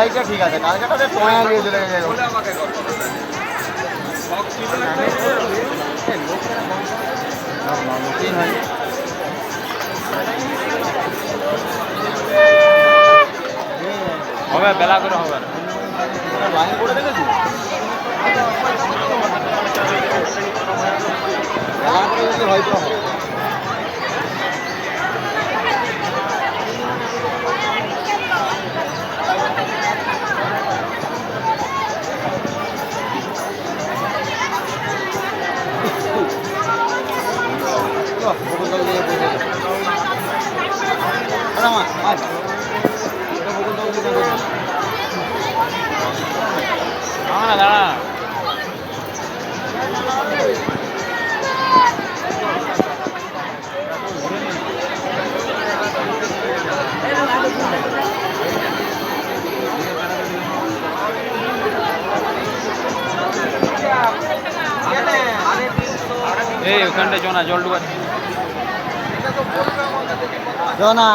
আইটা ঠিক আছে কালকেটা দিয়ে চলে হবে বেলা করে হবে। না লাইন করে দেখেছি লাইন করে হয়তো হবে। দাঁড়া দাঁড়া এই ওখানটা জনা জল ডুবা জ না,